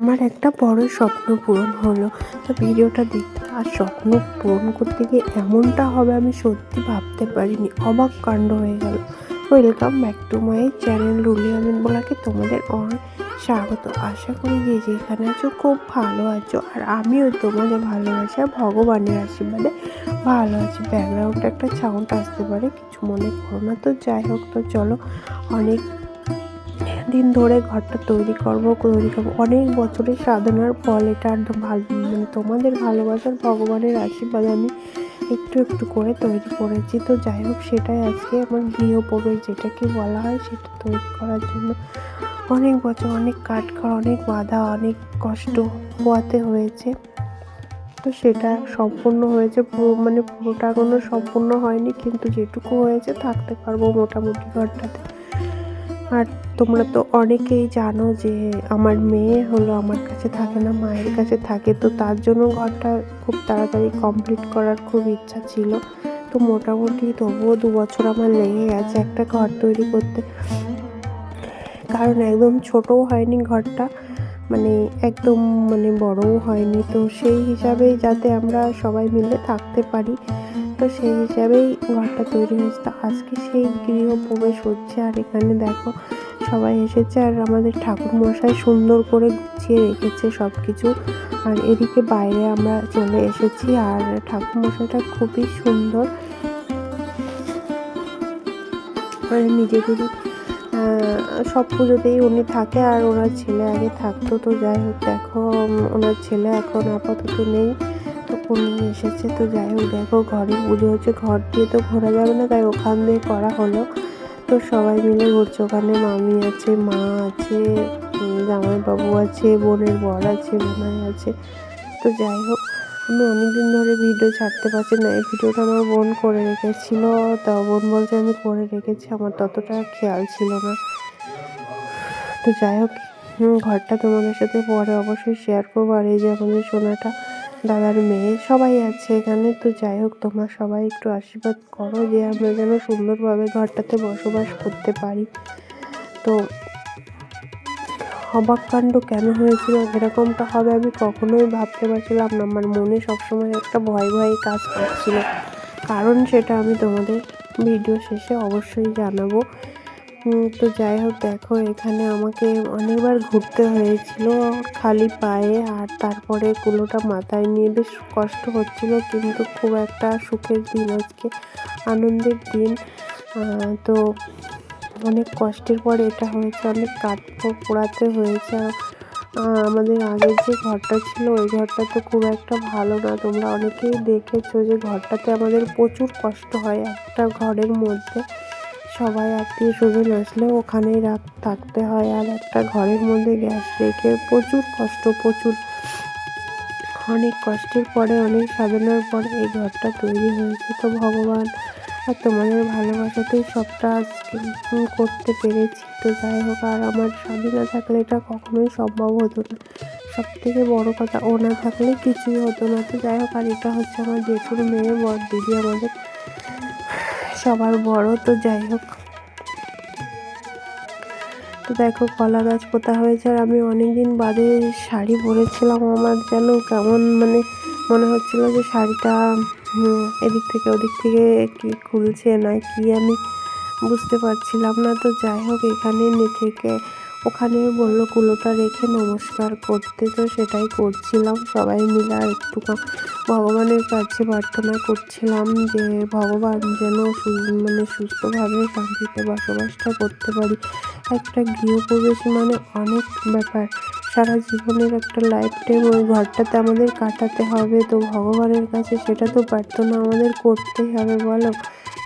আমার একটা বড় স্বপ্ন পূরণ হলো। তো ভিডিওটা দেখতে আর স্বপ্ন পূরণ করতে গিয়ে এমনটা হবে আমি সত্যি ভাবতে পারিনি। অবাক কাণ্ড হয়ে গেল। Welcome back to my channel Ruli Amin বলাকে তোমাদের অনেক স্বাগত। আশা করি যে যেখানে আছো খুব ভালো আছো। আর আমিও তোমাদের ভালোবাসা, ভগবানের আশীর্বাদে ভালো আছি। ব্যাকগ্রাউন্ডে একটা সাউন্ড আসতে পারে, কিছু মনে করো না। তো যাই হোক, তো চলো অনেক দিন ধরে ঘরটা তৈরি করব তৈরি করব। অনেক বছরের সাধনার ফল, এটা একদম ভালো মানে তোমাদের ভালোবাসার ভগবানের আশীর্বাদে আমি একটু একটু করে তৈরি করেছি। তো যাই হোক, সেটাই আজকে আমার গৃহপ্রবেশ, যেটাকে বলা হয় সেটা তৈরি করার জন্য অনেক বছর, অনেক কাঠ অনেক বাধা, অনেক কষ্ট পোয়াতে হয়েছে। তো সেটা সম্পূর্ণ হয়েছে পুরো মানে পুরোটা কোনো সম্পূর্ণ হয়নি, কিন্তু যেটুকু হয়েছে থাকতে পারব মোটামুটি ঘরটাতে। আর তোমরা তো অনেকেই জানো যে আমার মেয়ে হলো আমার কাছে থাকে না, মায়ের কাছে থাকে। তো তার জন্য ঘরটা খুব তাড়াতাড়ি কমপ্লিট করার খুব ইচ্ছা ছিল। তো মোটামুটি তবুও দু বছর আমার লেগে গেছে একটা ঘর তৈরি করতে। কারণ একদম ছোটও হয়নি ঘরটা মানে একদম মানে বড়ও হয়নি। তো সেই হিসাবেই যাতে আমরা সবাই মিলে থাকতে পারি। তো সেই হিসাবেই ঘরটা তৈরি হয়েছে। তো আজকে সেই গৃহ প্রবেশ হচ্ছে আর এখানে দেখো সবাই এসেছে আর আমাদের ঠাকুর মশাই সুন্দর করে গুছিয়ে রেখেছে সব কিছু আর এদিকে বাইরে আমরা চলে এসেছি আর ঠাকুর মশাইটা খুবই সুন্দর মানে নিজেদেরই সব পুজোতেই উনি থাকে আর ওনার ছেলে আগে থাকতো। তো যাই হোক, দেখো ওনার ছেলে এখন আপাতত নেই। উনি এসেছে। তো যাই হোক, দেখো ঘরে পুজো হচ্ছে। ঘর দিয়ে তো ঘোরা যাবে না, তাই ওখান দিয়ে করা হলো। তো সবাই মিলে ঘুরছে। ওখানে মামি আছে, মা আছে জামাইবাবু আছে, বোনের বর আছে, বোনাই আছে। তো যাই হোক, আমি অনেকদিন ধরে ভিডিও ছাড়তে পারছি না। এই ভিডিওটা আমার বোন করে রেখেছিল। তা বোন বলছে আমি করে রেখেছি। আমার ততটা খেয়াল ছিল না। তো যাই হোক ঘরটা তোমাদের সাথে পরে অবশ্যই শেয়ার করব। আর এই যে আমাদের সোনাটা দাদার মেয়ে, সবাই আছে এখানে। তো যাই হোক, তোমরা সবাই একটু আশীর্বাদ করো যে আমরা যেন সুন্দরভাবে ঘরটাতে বসবাস করতে পারি। তো অবাক কাণ্ড কেন হয়েছিল? এরকমটা হবে আমি কখনোই ভাবতে পারছিলাম না। আমার মনে সবসময় একটা ভয় ভয় কাজ করছিল। কারণ সেটা আমি তোমাদের ভিডিও শেষে অবশ্যই জানাব। তো যাই হোক, দেখো, এখানে আমাকে অনেকবার ঘুরতে হয়েছিল খালি পায়ে আর তারপরে কুলোটা মাথায় নিয়ে বেশ কষ্ট হচ্ছিল, কিন্তু খুব একটা সুখের দিন আজকে, আনন্দের দিন। তো অনেক কষ্টের পরে এটা হয়েছে, অনেক কাঠ পোড়াতে হয়েছে। আমাদের আগের যে ঘরটা ছিল, ওই ঘরটা তো খুব একটা ভালো না। তোমরা অনেকেই দেখেছ যে ঘরটাতে আমাদের প্রচুর কষ্ট হয় একটা ঘরের মধ্যে। সবাই আত্মীয় স্বজন আসলে ওখানেই রাখ থাকতে হয় আর একটা ঘরের মধ্যে গ্যাস রেখে প্রচুর কষ্ট, প্রচুর অনেক কষ্টের পরে, অনেক সাধনার পরে এই ঘরটা তৈরি হয়েছে। তো ভগবান আর তোমাদের ভালোবাসাতেই সবটা করতে পেরেছি। তো যাই হোক, আর আমার স্বামী না থাকলে এটা কখনোই সম্ভব হতো না। সব থেকে বড়ো কথা, ও না থাকলে কিছুই হতো না। তো যাই হোক, আর এটা হচ্ছে আমার জেঠুর মেয়ে বর, দিদি আমাদের। সবার বড়, তো যাই হোক। তো দেখো, কলা গাছ পোতা হয়েছে আর আমি অনেক দিন বাদে শাড়ি পরেছিলাম আমার যেন কেমন মানে মনে হচ্ছিল যে শাড়িটা এদিক থেকে ওদিক থেকে কি খুলছে, না কি আমি বুঝতে পারছিলাম না। তো যাই হোক, এখানে থেকে ওখানে বলল, কুলোটা রেখে নমস্কার করতে তো সেটাই করছিলাম। সবাই মিলে আর একটু ভগবানের কাছে প্রার্থনা করছিলাম যে ভগবান যেন মানে সুস্থভাবে শান্তিতে বসবাসটা করতে পারি। একটা গৃহপ্রবেশ মানে অনেক ব্যাপার। সারা জীবনের একটা লাইফ টাইম ওই ঘরটাতে আমাদের কাটাতে হবে। তো ভগবানের কাছে সেটা তো প্রার্থনা আমাদের করতেই হবে, বলো।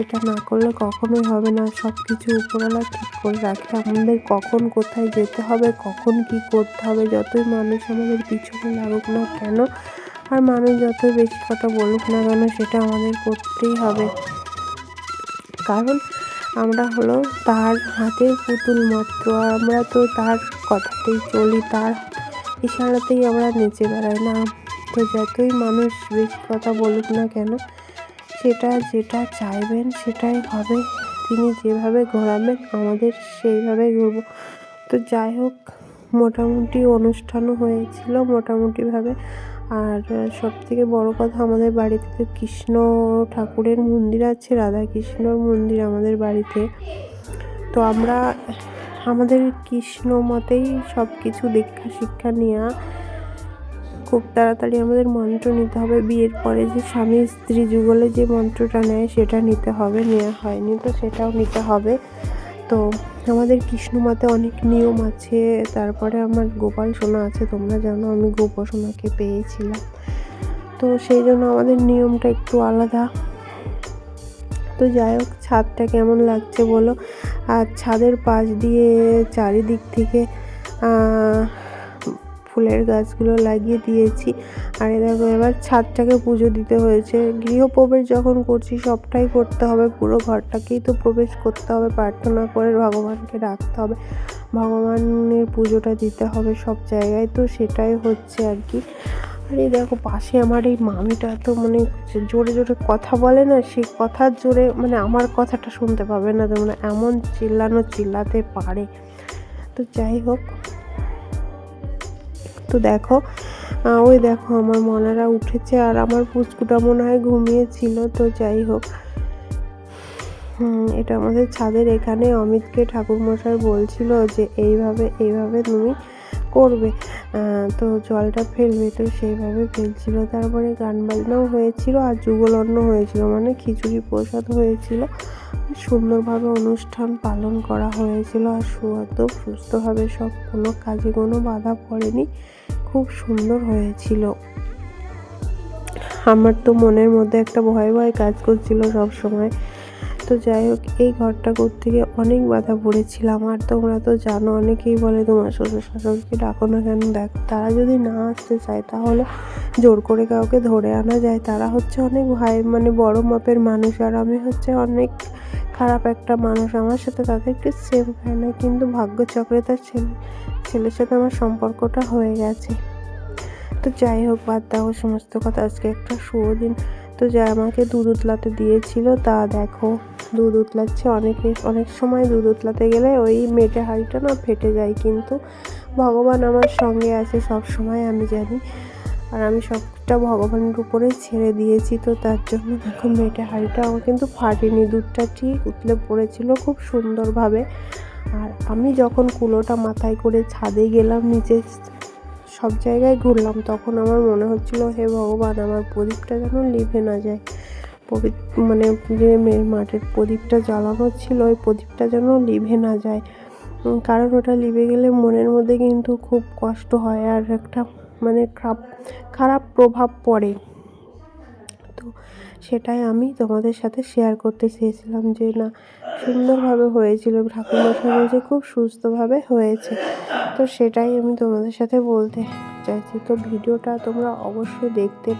এটা না করলে কখনোই হবে না। সব কিছু উপরওয়ালা ঠিক করে রাখে। আমাদের কখন কোথায় যেতে হবে, কখন কি করতে হবে, যতই মানুষ আমাদের পিছনে লাগুক না কেন, আর মানুষ যতই বেশি কথা বলুক না কেন, সেটা আমাদের করতেই হবে। কারণ আমরা হলো তার হাতের পুতুল মাত্র আর আমরা তো তার কথাতেই চলি, তার ইশারাতেই আমরা নেচে বেড়াই না। তো যতই মানুষ বেশি কথা বলুক না কেন সেটা যেটা চাইবেন সেটাই হবে। তিনি যেভাবে ঘোরাবেন, আমাদের সেইভাবে ঘুরবো। তো যাই হোক, মোটামুটি অনুষ্ঠানও হয়েছিল মোটামুটিভাবে। আর সব থেকে বড় কথা, আমাদের বাড়িতে তো কৃষ্ণ ঠাকুরের মন্দির আছে রাধা কৃষ্ণর মন্দির আমাদের বাড়িতে। তো আমরা, আমাদের কৃষ্ণ মতেই সব কিছু দীক্ষা শিক্ষা নেওয়া খুব তাড়াতাড়ি আমাদের মন্ত্র নিতে হবে। বিয়ের পরে যে স্বামী স্ত্রী যুগলে যে মন্ত্রটা নেয়, সেটা নিতে হবে। নেওয়া হয়নি তো সেটাও নিতে হবে। তো আমাদের কৃষ্ণমাতে অনেক নিয়ম আছে। তারপরে আমার গোপাল সোনা আছে, তোমরা জানো আমি গোপাল সোনাকে পেয়েছিলাম। তো সেই জন্য আমাদের নিয়মটা একটু আলাদা। তো যাই হোক, ছাদটা কেমন লাগছে বলো? আর ছাদের পাশ দিয়ে চারিদিক থেকে ফুলের গাছগুলো লাগিয়ে দিয়েছি। আর দেখো, এবার ছাদটাকে পুজো দিতে হয়েছে। গৃহপ্রবেশ যখন করছি, সবটাই করতে হবে। পুরো ঘরটাকেই তো প্রবেশ করতে হবে। প্রার্থনা করে ভগবানকে ডাকতে হবে। ভগবানের পুজোটা দিতে হবে সব জায়গায়। তো সেটাই হচ্ছে আর কি। আর দেখো, পাশে আমার এই মামিটা তো মানে জোরে জোরে কথা বলে না সেই কথার জোরে মানে আমার কথাটা শুনতে পাবে না। তোমরা এমন চিল্লানো চিল্লাতে পারে। তো যাই হোক তো দেখো ওই দেখো আমার মনারা উঠেছে আর আমার পুচকুটা মনে হয় ঘুমিয়েছিল, তো যাই হোক। এটা আমাদের ছাদের এখানে অমিতকে ঠাকুরমশাই বলছিল যে এইভাবে এইভাবে তুমি করবে। তো জলটা ফেলবে, তো সেইভাবে ফেলছিল। তারপরে গান বাজনাও হয়েছিল আর যুগল যুগলন্ন হয়েছিল মানে খিচুড়ি প্রসাদ হয়েছিল। সুন্দরভাবে অনুষ্ঠান পালন করা হয়েছিল আর সু- একদম সুস্থভাবে সব কোনো কাজে কোনো বাধা পড়েনি। খুব সুন্দর হয়েছিল। আমার তো মনের মধ্যে একটা ভয় ভয় কাজ করছিল সব সময় তো যাই হোক, এই ঘরটা করতে গিয়ে অনেক বাধা পড়েছিলাম। আর তোমরা তো জানো, অনেকেই বলে তোমার শ্বশুর শাশুড়িকে ডাকো না কেন? দেখ, তারা যদি না আসতে চায়, তাহলে জোর করে কাউকে ধরে আনা যায়। তারা হচ্ছে অনেক ভাই মানে বড় মাপের মানুষ, আর আমি হচ্ছে অনেক খারাপ একটা মানুষ। আমার সাথে তাদেরকে সেম হয় না, কিন্তু ভাগ্যচক্রে তার ছেলে, ছেলের সাথে আমার সম্পর্কটা হয়ে গেছে। তো যাই হোক, বাদ দাও সমস্ত কথা। আজকে একটা শুভ দিন। তো যা আমাকে দুধ উতলাতে দিয়েছিল, তা দেখো। দুধ উতলাচ্ছে। অনেকে অনেক সময় দুধ উতলাতে গেলে ওই মেটে হাঁড়িটা না ফেটে যায় কিন্তু ভগবান আমার সঙ্গে আছে সব সময়, আমি জানি। আর আমি সবটা ভগবানের উপরে ছেড়ে দিয়েছি তো তার জন্য দেখো মেটে হাঁড়িটা আমার কিন্তু ফাটেনি। দুধটা ঠিক উতলে পড়েছিল খুব সুন্দরভাবে। আর আমি যখন কুলোটা মাথায় করে ছাদে গেলাম, নিচে সব জায়গায় ঘুরলাম, তখন আমার মনে হচ্ছিল, হে ভগবান, আমার প্রদীপটা যেন লিভে না যায়। মানে যে মাঠের প্রদীপটা জ্বালানো ছিল, ওই প্রদীপটা যেন লিভে না যায়। কারণ ওটা লিভে গেলে মনের মধ্যে কিন্তু খুব কষ্ট হয় আর একটা মানে খারাপ খারাপ প্রভাব পড়ে। তো সেটাই আমি তোমাদের সাথে শেয়ার করতে চেয়েছিলাম যে না, সুন্দরভাবে হয়েছিল। ঠাকুরমশাই বলছে খুব সুস্থভাবে হয়েছে। তো সেটাই আমি তোমাদের সাথে বলতে চাইছি। তো ভিডিওটা তোমরা অবশ্যই দেখতে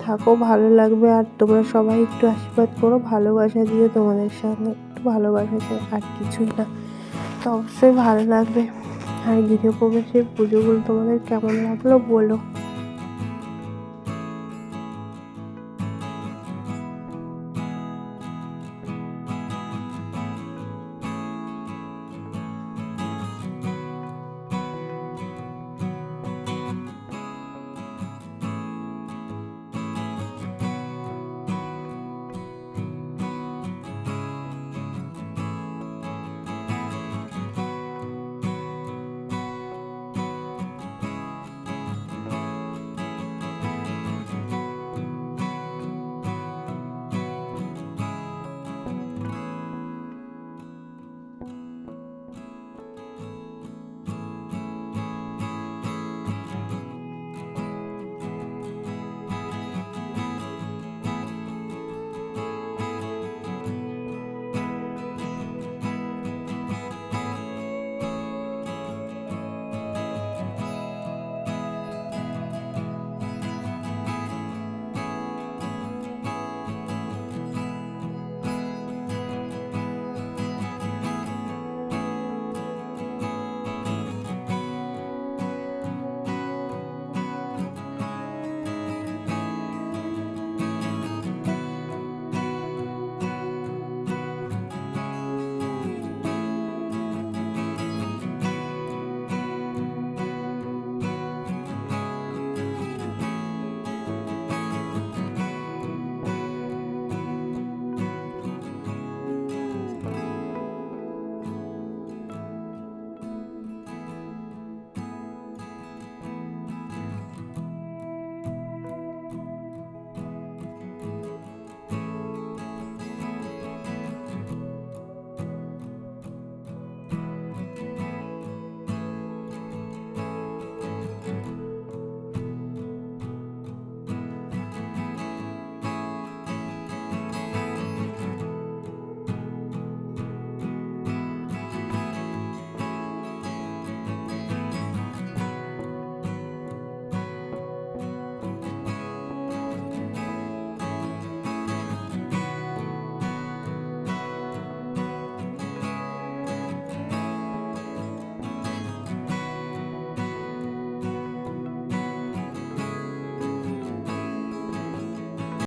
থাকো, ভালো লাগবে। আর তোমরা সবাই একটু আশীর্বাদ করো, ভালোবাসা দিয়ে তোমাদের সঙ্গে একটু ভালোবাসা চাই আর কিছুই না। তো অবশ্যই ভালো লাগবে। আর গৃহপ্রবেশের পুজোগুলো তোমাদের কেমন লাগল বলো।